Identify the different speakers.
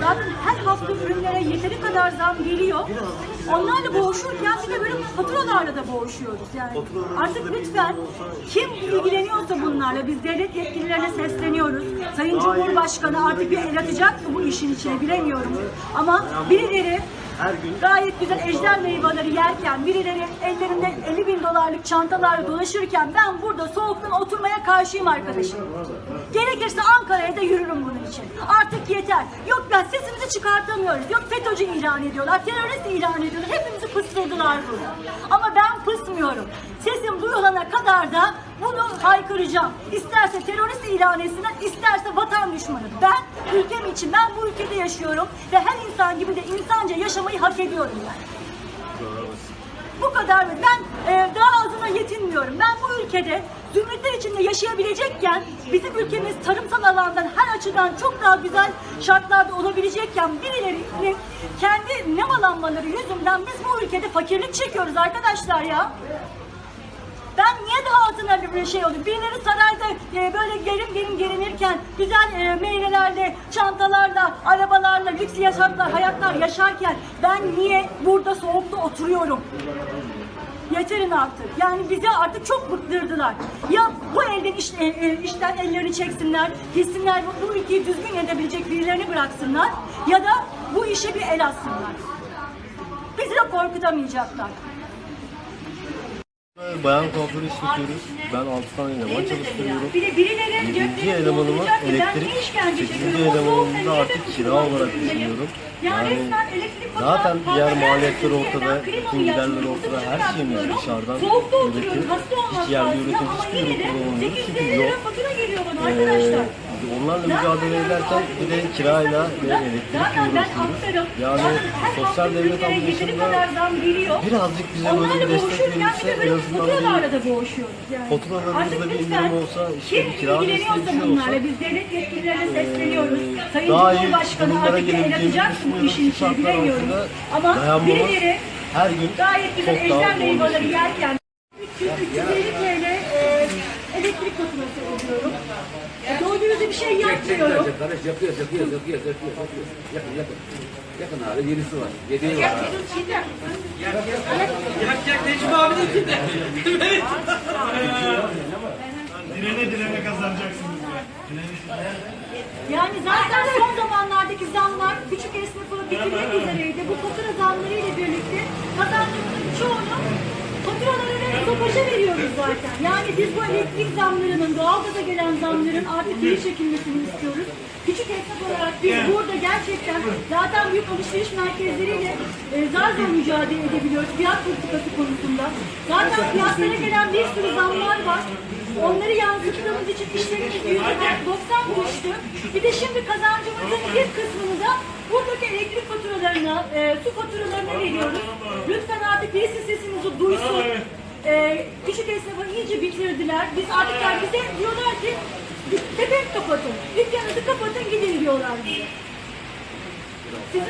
Speaker 1: Zaten her hafta ürünlere yeteri kadar zam geliyor. Onlarla boğuşurken bir de böyle faturalarla da boğuşuyoruz yani. Artık lütfen kim ilgileniyorsa bunlarla biz devlet yetkililerine sesleniyoruz. Sayın Cumhurbaşkanı artık bir el atacak mı bu işin içine bilemiyorum. Ama birileri
Speaker 2: her gün
Speaker 1: gayet güzel ejder meyveleri yerken, birileri ellerinde 50 bin dolarlık çantalarla dolaşırken ben burada soğuktan oturmaya karşıyım arkadaşım. Gerekirse Ankara'ya da yürürüm bunun için. Artık yeter. Yok ben sesimizi çıkartamıyoruz. Yok FETÖ'cü ilan ediyorlar, terörist ilan ediyorlar. Hepimizi pıstırdılar burada. Ama ben pısmıyorum. Sesim duyulana kadar da bunu haykıracağım. İsterse terörist ilan etsinler, isterse vatan düşmanı. Ben ülkem için, ben bu ülkede yaşıyorum ve her insan gibi de insanca yaşamayı hak ediyorum ben. Bu kadar mı? Ben e, daha azına yetinmiyorum. Ben bu ülkede zümrütler içinde yaşayabilecekken, bizim ülkemiz tarımsal alandan her açıdan çok daha güzel şartlarda olabilecekken birilerinin kendi nemalanmaları yüzünden biz bu ülkede fakirlik çekiyoruz arkadaşlar ya. Daha altına bir şey olayım? Birileri sarayda e, böyle gerim gerim gelinirken güzel e, meyvelerle, çantalarla, arabalarla, lüks yaşamlar, hayatlar yaşarken ben niye burada soğukta oturuyorum? Yeterin artık. Yani bizi artık çok bıktırdılar. Ya bu elden iş, e, e, işten ellerini çeksinler, gitsinler bu, ülkeyi düzgün yönetebilecek birilerini bıraksınlar ya da bu işe bir el atsınlar. Bizi de korkutamayacaklar.
Speaker 2: Bayan kuaförü işletiyoruz. Ben 6 tane eleman çalıştırıyorum.
Speaker 1: Bir de birileri
Speaker 2: 7.
Speaker 1: gökleri
Speaker 2: elemanıma elektrik,
Speaker 1: ne işkence
Speaker 2: 8.
Speaker 1: çekiyorum? O
Speaker 2: elemanımı da artık kira olarak düşünüyorum.
Speaker 1: Yani
Speaker 2: zaten diğer maliyetler ortada, bütün giderler ortada, her şeyimiz dışarıdan üretim. Hiç
Speaker 1: lazım
Speaker 2: üretim, hiçbir ürün kullanılmıyor.
Speaker 1: 850
Speaker 2: Çünkü yok. Ee,
Speaker 1: arkadaşlar.
Speaker 2: Onlarla mücadele ederken bir de kirayla ve
Speaker 1: ben
Speaker 2: uğraşıyoruz. Yani sosyal devlet anlayışında birazcık bize böyle bir destek verilse
Speaker 1: bir
Speaker 2: en azından bir faturalarımızda bir indirim olsa, işte bir kira desteği bir şey
Speaker 1: bunlarla
Speaker 2: olsa,
Speaker 1: biz devlet yetkililerine sesleniyoruz. Sayın
Speaker 2: daha iyi
Speaker 1: bir el
Speaker 2: gelebileceğimizi
Speaker 1: bu
Speaker 2: düşünüyorum.
Speaker 1: içine
Speaker 2: şartlar altında
Speaker 1: Ama
Speaker 2: dayanmamız her gün çok daha zor geçiyor.
Speaker 1: yerken 300-350 TL elektrik faturası ödüyorum. E, doğru dürüst bir şey yapmıyorum.
Speaker 3: Kardeş yapıyoruz, yapıyoruz, yapıyoruz, yapıyoruz, yapıyoruz. Yakın, yakın. Yakın abi, yenisi var. Yedeği var abi.
Speaker 4: Direne direne kazanacaksınız ya.
Speaker 1: Yani zaten son zamanlardaki zamlar küçük esnafı bitirmek üzereydi. Bu fatura zamları ile birlikte kazancımızın çoğunu stopaja veriyoruz zaten. Yani biz bu elektrik zamlarının, doğalgaza gelen zamların artık geri çekilmesini istiyoruz. Küçük esnaf olarak biz burada gerçekten zaten büyük alışveriş merkezleriyle e, zar zor mücadele edebiliyoruz fiyat politikası konusunda. Zaten fiyatlara gelen bir sürü zamlar var. Onları yansıttığımız için işlerimiz yüzde 90 düştü. Bir de şimdi kazancımızın bir kısmını da buradaki elektrik faturalarına, e, su faturalarına veriyoruz. Lütfen artık birisi sesimizi duysun. E, küçük esnafı iyice bitirdiler. Biz artık yani bize diyorlar ki tepek kapatın, dükkanınızı kapatın gidin diyorlar bize. Sizin